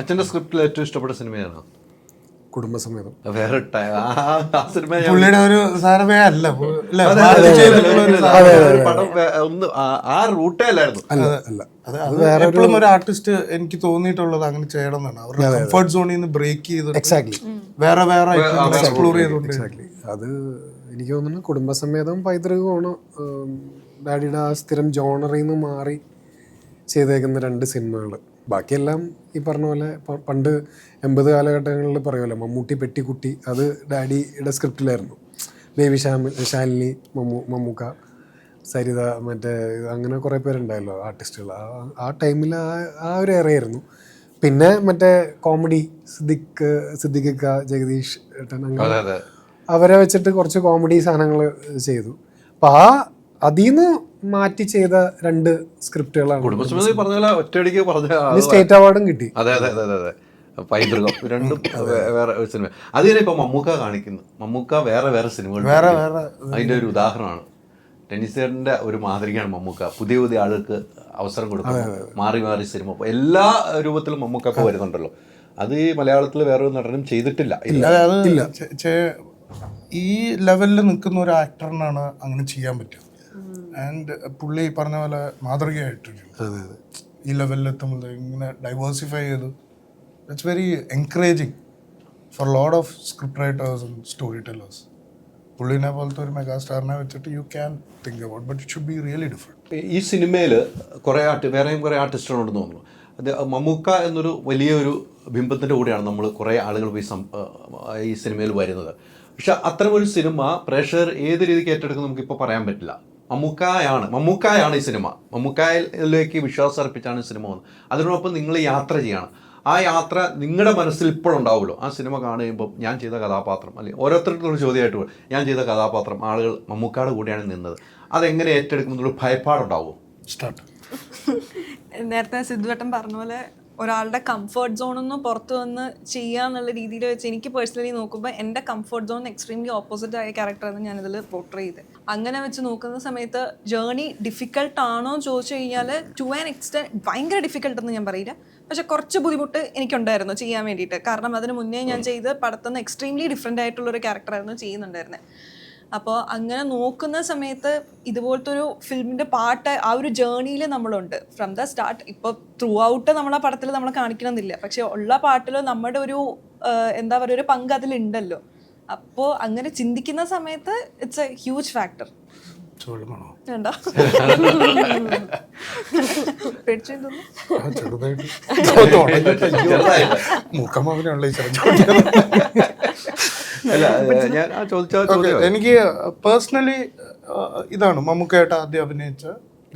അച്ഛന്റെ സ്ക്രിപ്റ്റിൽ ഏറ്റവും ഇഷ്ടപ്പെട്ട സിനിമയാണ് കുടുംബസമേതം. വേറെ ട- ആ സിനിമ പുള്ളിയുടെ ഒരു സാധനമേ അല്ല. ആ- റൂട്ടേ അല്ലായിരുന്നു. എപ്പോഴും ഒരു ആർട്ടിസ്റ്റ് എനിക്ക് തോന്നിയിട്ടുള്ളത് അങ്ങനെ ചെയ്യണം എന്നാണ്. അവരുടെ കംഫർട്ട് സോണിൽ നിന്ന് ബ്രേക്ക് ചെയ്ത് എക്സാക്ട്ലി വേറെ വേറെ എക്സ്പ്ലോർ എക്സാക്ട്ലി അത് എനിക്ക് തോന്നുന്നു കുടുംബസമേതം പൈതൃകമാണ്. ഡാഡിയുടെ ആ സ്ഥിരം ജോണറിൽ നിന്ന് മാറി ചെയ്തേക്കുന്ന രണ്ട് സിനിമകൾ ബാക്കിയെല്ലാം ഈ പറഞ്ഞ പോലെ പണ്ട് എൺപത് കാലഘട്ടങ്ങളിൽ പറയുമല്ലോ മമ്മൂട്ടി പെട്ടിക്കുട്ടി അത് ഡാഡിയുടെ സ്ക്രിപ്റ്റിലായിരുന്നു. ബേബി ശാമി ശാലിനി മമ്മൂ മമ്മൂക്ക സരിത മറ്റേ അങ്ങനെ കുറേ പേരുണ്ടായല്ലോ ആർട്ടിസ്റ്റുകൾ. ആ ആ ടൈമിൽ ആ ആ ഒരു ഏറെയായിരുന്നു പിന്നെ മറ്റേ കോമഡി സിദ്ദിഖ് സിദ്ദിഖിക്ക ജഗദീഷ് ഏട്ടൻ അങ്ങനെ അവരെ വെച്ചിട്ട് കുറച്ച് കോമഡി സാധനങ്ങൾ ചെയ്തു. അപ്പം ആ അതിൽ നിന്ന് മാറ്റി ചെയ്ത രണ്ട് സ്ക്രിപ്റ്റുകളാണ്. കുടുംബശ്രീ പറഞ്ഞ ഒറ്റയടിക്ക് പറഞ്ഞ സ്റ്റേറ്റ് അവാർഡും കിട്ടി. അതെ അതെ അതെ അതെ പൈതൃകം. രണ്ടും വേറെ ഒരു സിനിമ. അത് തന്നെ ഇപ്പൊ മമ്മൂക്ക കാണിക്കുന്നു. മമ്മൂക്ക വേറെ വേറെ സിനിമകൾ വേറെ വേറെ. അതിന്റെ ഒരു ഉദാഹരണമാണ്. ടെന്നീസുകാരന്റെ ഒരു മാതൃകയാണ് മമ്മൂക്ക. പുതിയ പുതിയ ആളുകൾക്ക് അവസരം കൊടുക്കുന്നു. മാറി മാറി സിനിമ. എല്ലാ രൂപത്തിലും മമ്മൂക്ക ഇപ്പൊ വരുന്നുണ്ടല്ലോ. അത് ഈ മലയാളത്തിൽ വേറെ ഒരു നടനും ചെയ്തിട്ടില്ല. ഇല്ല. ഈ ലെവലിൽ നിൽക്കുന്ന ഒരു ആക്ടറിനാണ് അങ്ങനെ ചെയ്യാൻ പറ്റുക. ആൻഡ് പുള്ളി പറഞ്ഞ പോലെ മാതൃകയായിട്ടുണ്ട് ഈ ലെവലിലെത്തുമ്പോൾ ഇങ്ങനെ ഡൈവേഴ്സിഫൈ ചെയ്ത് it's very encouraging for load of script writers and story tellers പുള്ളിനെ പോലത്തെ ഒരു മെഗാ സ്റ്റാറിനെ വെച്ചിട്ട് you can think about but it should be really different ഈ സിനിമയിൽ കുറേ ആർട്ട് വേറെയും കുറേ ആർട്ടിസ്റ്റുകളുണ്ടെന്ന് തോന്നുന്നു. അത് മമ്മൂക്ക എന്നൊരു വലിയൊരു ബിംബത്തിന്റെ കൂടെയാണ് നമ്മൾ കുറേ ആളുകൾ പോയി ഈ സിനിമയിൽ വരുന്നത്. പക്ഷെ അത്തരമൊരു സിനിമ പ്രേക്ഷകർ ഏത് രീതിക്ക് ഏറ്റെടുക്കും നമുക്കിപ്പോൾ പറയാൻ പറ്റില്ല. മമ്മൂക്കായാണ്. മമ്മൂക്കായാണ് ഈ സിനിമ. മമ്മൂക്കായിലേക്ക് വിശ്വാസം അർപ്പിച്ചാണ് ഈ സിനിമ വന്നത്. അതിനോടൊപ്പം നിങ്ങൾ യാത്ര ചെയ്യണം. ആ യാത്ര നിങ്ങളുടെ മനസ്സിൽ ഇപ്പോഴുണ്ടാവുമല്ലോ ആ സിനിമ കാണുമ്പോൾ ഞാൻ ചെയ്ത കഥാപാത്രം അല്ലെങ്കിൽ ഓരോരുത്തർക്കും ഒരു ചോദ്യമായിട്ട്. ഞാൻ ചെയ്ത കഥാപാത്രം ആളുകൾ മമ്മൂക്കായുടെ കൂടെയാണ് നിന്നത്. അതെങ്ങനെ ഏറ്റെടുക്കുമെന്നുള്ള ഭയപ്പാടുണ്ടാവും. സ്റ്റാർട്ട്. നേരത്തെ സിദ്ധുവട്ടം പറഞ്ഞ പോലെ ഒരാളുടെ കംഫർട്ട് സോണിൽ നിന്ന് പുറത്ത് വന്ന് ചെയ്യാന്നുള്ള രീതിയിൽ വെച്ച് എനിക്ക് പേഴ്സണലി നോക്കുമ്പോൾ എന്റെ കംഫർട്ട് സോൺ എക്സ്ട്രീംലി ഓപ്പോസിറ്റ് ആയ ക്യാരക്ടറാണ് ഞാനിതിൽ പോർട്രേ ചെയ്ത്. അങ്ങനെ വെച്ച് നോക്കുന്ന സമയത്ത് ജേർണി എന്ന് ചോദിച്ചു കഴിഞ്ഞാൽ ടു ആൻ എക്സ്റ്റെന്റ് ഭയങ്കര ഡിഫിക്കൽട്ട് എന്ന് ഞാൻ പറയില്ല. പക്ഷെ കുറച്ച് ബുദ്ധിമുട്ട് എനിക്കുണ്ടായിരുന്നു ചെയ്യാൻ വേണ്ടിയിട്ട്. കാരണം അതിന് മുന്നേ ഞാൻ ചെയ്ത് പടത്തുനിന്ന് എക്സ്ട്രീംലി ഡിഫറെന്റ് ആയിട്ടുള്ളൊരു ക്യാരക്ടറായിരുന്നു ചെയ്യുന്നുണ്ടായിരുന്നത് അപ്പോൾ അങ്ങനെ നോക്കുന്ന സമയത്ത് ഇതുപോലത്തെ ഒരു ഫിലിമിന്റെ പാട്ട് ആ ഒരു ജേണിയിൽ നമ്മളുണ്ട്. ഫ്രം ദ സ്റ്റാർട്ട് ഇപ്പോൾ ത്രൂ ഔട്ട് നമ്മളെ പടത്തിൽ നമ്മൾ കാണിക്കണമെന്നില്ല. പക്ഷെ ഉള്ള പാട്ടിൽ നമ്മുടെ ഒരു എന്താ പറയുക ഒരു പങ്ക് അതിലുണ്ടല്ലോ. അപ്പോൾ അങ്ങനെ ചിന്തിക്കുന്ന സമയത്ത് ഇറ്റ്സ് എ ഹ്യൂജ് ഫാക്ടർ ചെറുതായിട്ട്. ചെറിയ അല്ല ഞാൻ ആ ചോദിച്ച ചോദ്യം എനിക്ക് പേഴ്സണലി ഇതാണ് മമ്മൂക്കായിട്ട് ആദ്യം അഭിനയിച്ച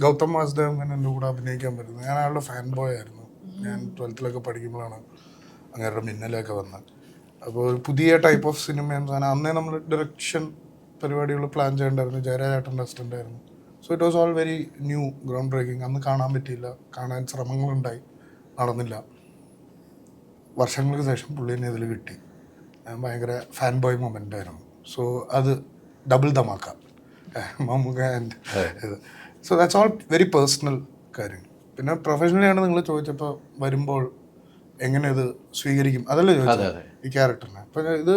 ഗൗതം വാസുദേവൻ എന്റെ കൂടെ അഭിനയിക്കാൻ പറ്റുന്നത്. ഞാൻ അയാളുടെ ഫാൻ ബോയ് ആയിരുന്നു. ഞാൻ ട്വൽത്തിലൊക്കെ പഠിക്കുമ്പോഴാണ് അങ്ങേരുടെ മിന്നലൊക്കെ വന്നത്. അപ്പോൾ ഒരു പുതിയ ടൈപ്പ് ഓഫ് സിനിമയും സാധനം അന്നേ നമ്മൾ ഡയറക്ഷൻ പരിപാടികൾ പ്ലാൻ ചെയ്യണ്ടായിരുന്നു. ജയരാജേട്ടന്റെ അസിസ്റ്റന്റ് ആയിരുന്നു. So it was all very new ground breaking അന്ന് കാണാൻ പറ്റിയില്ല. കാണാൻ ശ്രമങ്ങളുണ്ടായി. നടന്നില്ല. വർഷങ്ങൾക്ക് ശേഷം പുള്ളീനെ ഇതിൽ കിട്ടി. ഭയങ്കര ഫാൻ ബോയ് മൊമെന്റ് ആയിരുന്നു. സോ അത് ഡബിൾ ദമാക്കാം മമ്മൂക്ക ആൻഡ് ഇത്. So that's all very personal കാര്യം. പിന്നെ പ്രൊഫഷണലി ആണ് നിങ്ങൾ ചോദിച്ചപ്പോൾ വരുമ്പോൾ എങ്ങനെ ഇത് സ്വീകരിക്കും? അതല്ലേ ചോദിച്ചത്. ഈ ക്യാരക്ടറിനെ അപ്പം ഇത്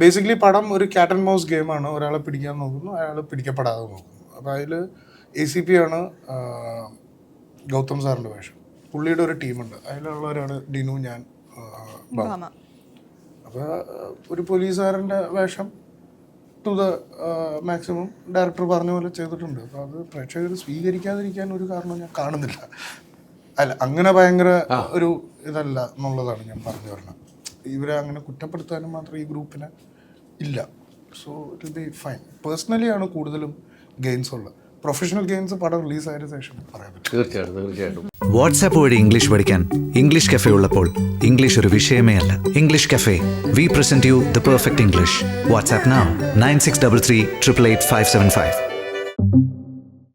ബേസിക്കലി പടം ഒരു ക്യാറ്റ് ആൻഡ് മൗസ് ഗെയിമാണ് ഒരാളെ പിടിക്കാൻ നോക്കുന്നു അയാൾ പിടിക്കപ്പെടാതെ നോക്കുന്നു. അപ്പോൾ അതിൽ എ സി പി ആണ് ഗൗതം സാറിന്റെ വേഷം. പുള്ളിയുടെ ഒരു ടീമുണ്ട് അതിലുള്ളവരാണ് ഡിനു ഞാൻ ബാബു. അപ്പോൾ ഒരു പോലീസുകാരന്റെ വേഷം ടു ദ മാക്സിമം ഡയറക്ടർ പറഞ്ഞ പോലെ ചെയ്തിട്ടുണ്ട്. അപ്പോൾ അത് പ്രേക്ഷകർ സ്വീകരിക്കാതിരിക്കാൻ ഒരു കാരണം ഞാൻ കാണുന്നില്ല. അല്ല അങ്ങനെ ഭയങ്കര ഒരു ഇതല്ല എന്നുള്ളതാണ് ഞാൻ പറഞ്ഞു വരുന്നത് ഇവരെ അങ്ങനെ കുറ്റപ്പെടുത്താനും മാത്രം ഈ ഗ്രൂപ്പിന് ഇല്ല. So it be fine personally ആണ് കൂടുതലും ഗെയിംസ് ഉള്ളത്. പ്രൊഫഷണൽ ഗെയിംസ് പടം റിലീസായതിനു ശേഷം പറയാൻ പറ്റും. തീർച്ചയായിട്ടും തീർച്ചയായിട്ടും. വാട്സാപ്പ് വഴി ഇംഗ്ലീഷ് പഠിക്കാൻ ഇംഗ്ലീഷ് കഫേ ഉള്ളപ്പോൾ ഇംഗ്ലീഷ് ഒരു വിഷയമേ അല്ല. English cafe we present you the perfect English WhatsApp nine six double three triple eight five seven five